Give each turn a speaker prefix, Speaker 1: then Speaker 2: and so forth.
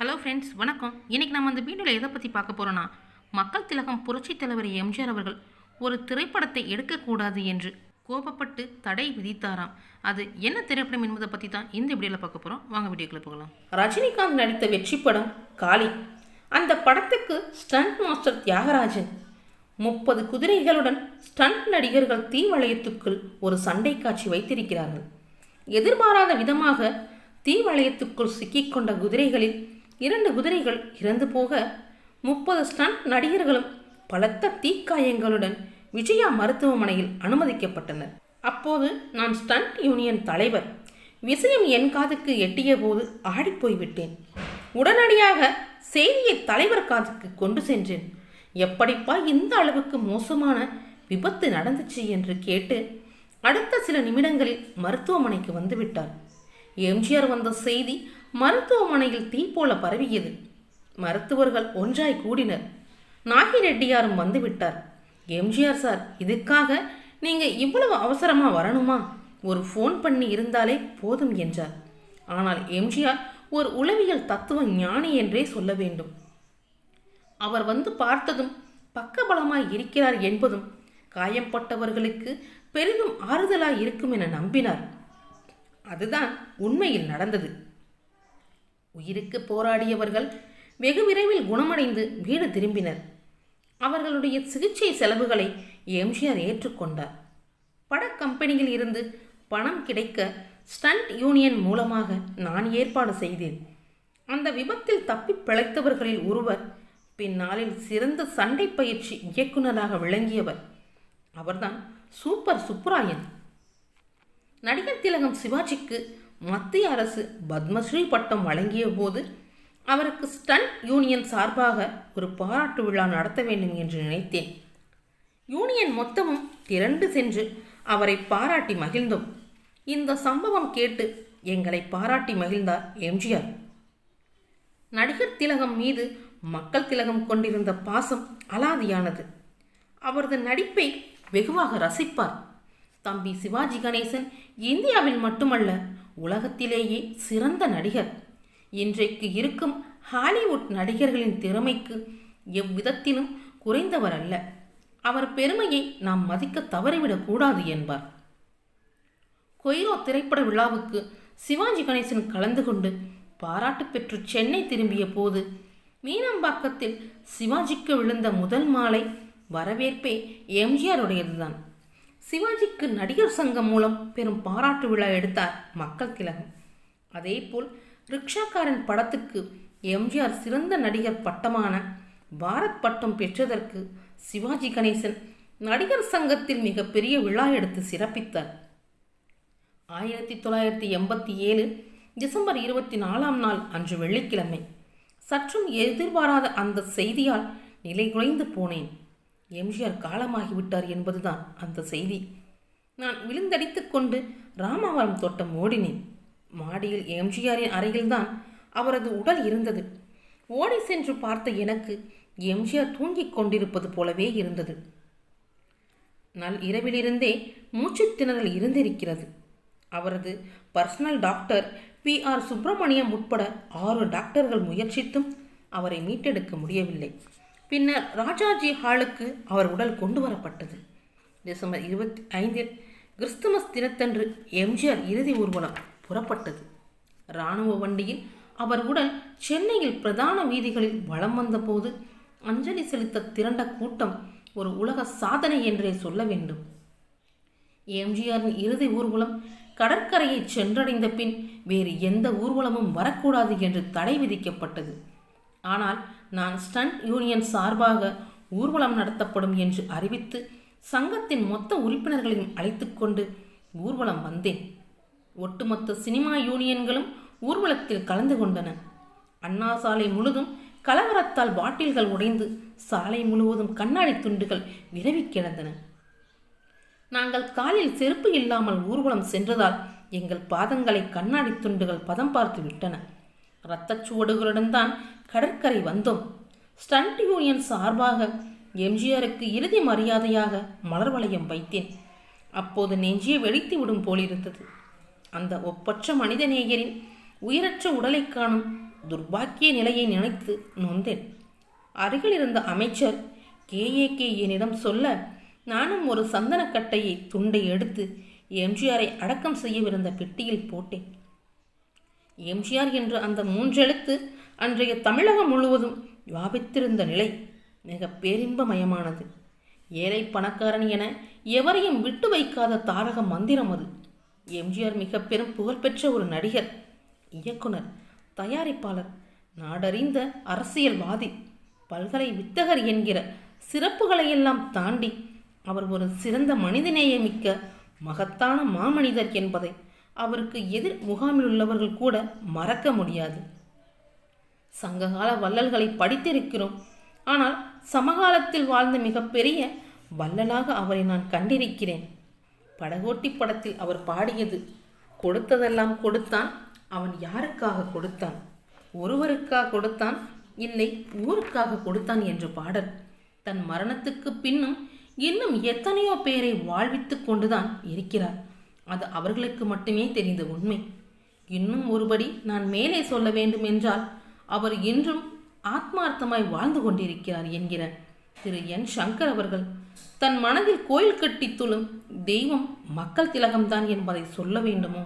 Speaker 1: Hello friends வணக்கம். இன்னைக்கு நம்ம இந்த வீடியோவில் எதை பற்றி பார்க்க போகிறோன்னா மக்கள் திலகம் புரட்சி தலைவர் எம்ஜிஆர் அவர்கள் ஒரு திரைப்படத்தை எடுக்கக்கூடாது என்று கோபப்பட்டு தடை விதித்தாராம். அது என்ன திரைப்படம் என்பதை பற்றி தான் இந்த வீடியோவில் பார்க்க போகிறோம் வாங்க வீடியோக்குள்ள போகலாம். ரஜினிகாந்த் நடித்த வெற்றி படம் காளி. அந்த படத்துக்கு ஸ்டண்ட் மாஸ்டர் தியாகராஜன். முப்பது குதிரைகளுடன் ஸ்டண்ட் நடிகர்கள் தீவளையத்துக்குள் ஒரு சண்டை காட்சி வைத்திருக்கிறார்கள். எதிர்பாராத விதமாக தீவளையத்துக்குள் சிக்கிக்கொண்ட குதிரைகளில் இரண்டு குதிரைகள் இறந்து போக முப்பது ஸ்டண்ட் நடிகர்களும் பலத்த தீக்காயங்களுடன் விஜயா மருத்துவமனையில் அனுமதிக்கப்பட்டனர். அப்போது நான் ஸ்டண்ட் யூனியன் தலைவர். விஷயம் என் காதுக்கு எட்டிய போது ஆடிப்போய்விட்டேன் உடனடியாக செய்தியை தலைவர் காதுக்கு கொண்டு சென்றேன். எப்படிப்பா இந்த அளவுக்கு மோசமான விபத்து நடந்துச்சு என்று கேட்டு அடுத்த சில நிமிடங்களில் மருத்துவமனைக்கு வந்துவிட்டார் எம்ஜிஆர் வந்த செய்தி மருத்துவமனையில் தீ போல பரவியது. மருத்துவர்கள் ஒன்றாய் கூடினர். நாகி ரெட்டியாரும் வந்துவிட்டார். எம்ஜிஆர் சார் இதுக்காக நீங்க இவ்வளவு அவசரமா வரணுமா? ஒரு ஃபோன் பண்ணி இருந்தாலே போதும் என்றார். ஆனால் எம்ஜிஆர் ஒரு உளவியல் தத்துவ ஞானி என்றே சொல்ல வேண்டும். அவர் வந்து பார்த்ததும் பக்கபலமாய் இருக்கிறார் என்பதும் காயம்பட்டவர்களுக்கு பெரிதும் ஆறுதலாய் இருக்கும் என நம்பினார். அதுதான் உண்மையில் நடந்தது. உயிருக்கு போராடியவர்கள் வெகு விரைவில் குணமடைந்து வீடு திரும்பினர். அவர்களுடைய சிகிச்சை செலவுகளை எம்ஜிஆர் ஏற்றுக்கொண்டார். பட கம்பெனியில் இருந்து பணம் கிடைக்க ஸ்டண்ட் யூனியன் மூலமாக நான் ஏற்பாடு செய்தேன். அந்த விபத்தில் தப்பி பிழைத்தவர்களில் ஒருவர் பின்னாளில் சிறந்த சண்டை பயிற்சி இயக்குனராக விளங்கியவர். அவர்தான் சூப்பர் சுப்புராயன். நடிகர் திலகம் சிவாஜிக்கு மத்திய அரசு பத்மஸ்ரீ பட்டம் வழங்கிய போது அவருக்கு ஸ்டன் யூனியன் சார்பாக ஒரு பாராட்டு விழா நடத்த வேண்டும் என்று நினைத்தேன். யூனியன் மொத்தமும் திரண்டு சென்று அவரை பாராட்டி மகிழ்ந்தோம். இந்த சம்பவம் கேட்டு எங்களை பாராட்டி மகிழ்ந்தார் எம்ஜிஆர். நடிகர் திலகம் மீது மக்கள் திலகம் கொண்டிருந்த பாசம் அலாதியானது. அவரது நடிப்பை வெகுவாக ரசிப்பார். தம்பி சிவாஜி கணேசன் இந்தியாவில் மட்டுமல்ல உலகத்திலேயே சிறந்த நடிகர். இன்றைக்கு இருக்கும் ஹாலிவுட் நடிகர்களின் திறமைக்கு எவ்விதத்திலும் குறைந்தவர் அல்ல. அவர் பெருமையை நாம் மதிக்க தவறிவிடக் கூடாது என்பார். கொய்ரோ திரைப்பட விழாவுக்கு சிவாஜி கணேசன் கலந்து கொண்டு பாராட்டு பெற்று சென்னை திரும்பிய போது மீனம்பாக்கத்தில் சிவாஜிக்கு விழுந்த முதல் மாலை வரவேற்பே எம்ஜிஆருடையதுதான். சிவாஜிக்கு நடிகர் சங்கம் மூலம் பெரும் பாராட்டு விழா எடுத்தார் மக்கள் திலகம். அதேபோல் ரிக்ஷாக்காரன் படத்துக்கு எம்ஜிஆர் சிறந்த நடிகர் பட்டமான பாரத் பட்டம் பெற்றதற்கு சிவாஜி கணேசன் நடிகர் சங்கத்தில் மிகப்பெரிய விழா எடுத்து சிறப்பித்தார். ஆயிரத்தி தொள்ளாயிரத்தி எண்பத்தி ஏழு டிசம்பர் இருபத்தி நாலாம் நாள் அன்று வெள்ளிக்கிழமை சற்றும் எதிர்பாராத அந்த செய்தியால் நிலை குலைந்து போனேன். எம்ஜிஆர் காலமாகிவிட்டார் என்பதுதான் அந்த செய்தி. நான் விழுந்தடித்து கொண்டு ராமாவரம் தோட்டம் ஓடினேன். மாடியில் எம்ஜிஆரின் அறையில்தான் அவரது உடல் இருந்தது. ஓடி சென்று பார்த்த எனக்கு எம்ஜிஆர் தூங்கிக் கொண்டிருப்பது போலவே இருந்தது. நல் இரவிலிருந்தே மூச்சுத் திணறல் இருந்திருக்கிறது. அவரது personal doctor P R Subramaniam உட்பட ஆறு டாக்டர்கள் முயற்சித்தும் அவரை மீட்டெடுக்க முடியவில்லை. பின்னர் ராஜாஜி ஹாலுக்கு அவர் உடல் கொண்டு வரப்பட்டது. டிசம்பர் இருபத்தி ஐந்தில் கிறிஸ்துமஸ் தினத்தன்று எம்ஜிஆர் இறுதி ஊர்வலம் புறப்பட்டது. இராணுவ வண்டியில் அவர் உடல் சென்னையில் பிரதான வீதிகளில் வலம் வந்தபோது அஞ்சலி செலுத்த திரண்ட கூட்டம் ஒரு உலக சாதனை என்றே சொல்ல வேண்டும். எம்ஜிஆரின் இறுதி ஊர்வலம் கடற்கரையை சென்றடைந்த பின் வேறு எந்த ஊர்வலமும் வரக்கூடாது என்று தடை விதிக்கப்பட்டது. ஆனால் நான் ஸ்டன் யூனியன் சார்பாக ஊர்வலம் நடத்தப்படும் என்று அறிவித்து சங்கத்தின் மொத்த உறுப்பினர்களையும் அழைத்துக்கொண்டு ஊர்வலம் வந்தேன். ஒட்டுமொத்த சினிமா யூனியன்களும் ஊர்வலத்தில் கலந்து கொண்டன. அண்ணா சாலை முழுதும் கலவரத்தால் பாட்டில்கள் உடைந்து சாலை முழுவதும் கண்ணாடி துண்டுகள் விரவி கிடந்தன. நாங்கள் காலில் செருப்பு இல்லாமல் ஊர்வலம் சென்றதால் எங்கள் பாதங்களை கண்ணாடி துண்டுகள் பதம் பார்த்து விட்டன. இரத்தச் சுவடுகளுடன் தான் கடற்கரை வந்தோம். ஸ்டண்ட் யூனியன் சார்பாக எம்ஜிஆருக்கு இறுதி மரியாதையாக மலர் வளையம் வைத்தேன். அப்போது நெஞ்சியை வெடித்து விடும் போலிருந்தது அந்த ஒப்பற்ற மனிதநேயரின் உயிரற்ற உடலை காணும் துர்பாக்கிய நிலையை நினைத்து நொந்தேன். அருகில் இருந்த அமைச்சர் கேஏ கே. என்னிடம் சொல்ல நானும் ஒரு சந்தனக்கட்டையை துண்டை எடுத்து எம்ஜிஆரை அடக்கம் செய்யவிருந்த பெட்டியில் போட்டேன். எம்ஜிஆர் என்று அந்த மூன்றெழுத்து அன்றைய தமிழகம் முழுவதும் வியாபித்திருந்த நிலை மிக பேரின்பமயமானது. ஏழை பணக்காரன் என எவரையும் விட்டு வைக்காத தாரக மந்திரம் அது. எம்ஜிஆர் மிக பெரும் புகழ்பெற்ற ஒரு நடிகர் இயக்குனர் தயாரிப்பாளர் நாடறிந்த அரசியல்வாதி பல்கலை வித்தகர் என்கிற சிறப்புகளையெல்லாம் தாண்டி அவர் ஒரு சிறந்த மனிதநேயமிக்க மகத்தான மாமனிதர் என்பதை அவருக்கு எதிர் முகாமில் உள்ளவர்கள் கூட மறக்க முடியாது. சங்ககால வள்ளல்களை படித்திருக்கிறோம். ஆனால் சமகாலத்தில் வாழ்ந்த மிகப்பெரிய வள்ளலாக அவரை நான் கண்டிருக்கிறேன். படகோட்டி படத்தில் அவர் பாடியது கொடுத்ததெல்லாம் கொடுத்தான் அவன் யாருக்காக கொடுத்தான்? ஒருவருக்காக கொடுத்தான் இல்லை ஊருக்காக கொடுத்தான் என்ற பாடல். தன் மரணத்துக்கு பின்னும் இன்னும் எத்தனையோ பேரை வாழ்வித்து கொண்டுதான் இருக்கிறார். அது அவர்களுக்கு மட்டுமே தெரிந்த உண்மை. இன்னும் ஒருபடி நான் மேலே சொல்ல வேண்டும் என்றால் அவர் இன்றும் ஆத்மார்த்தமாய் வாழ்ந்து கொண்டிருக்கிறார் என்கிற திரு என் சங்கர் அவர்கள். தன் மனதில் கோயில் கட்டி துளும் தெய்வம் மக்கள் திலகம்தான் என்பதை சொல்ல வேண்டுமோ?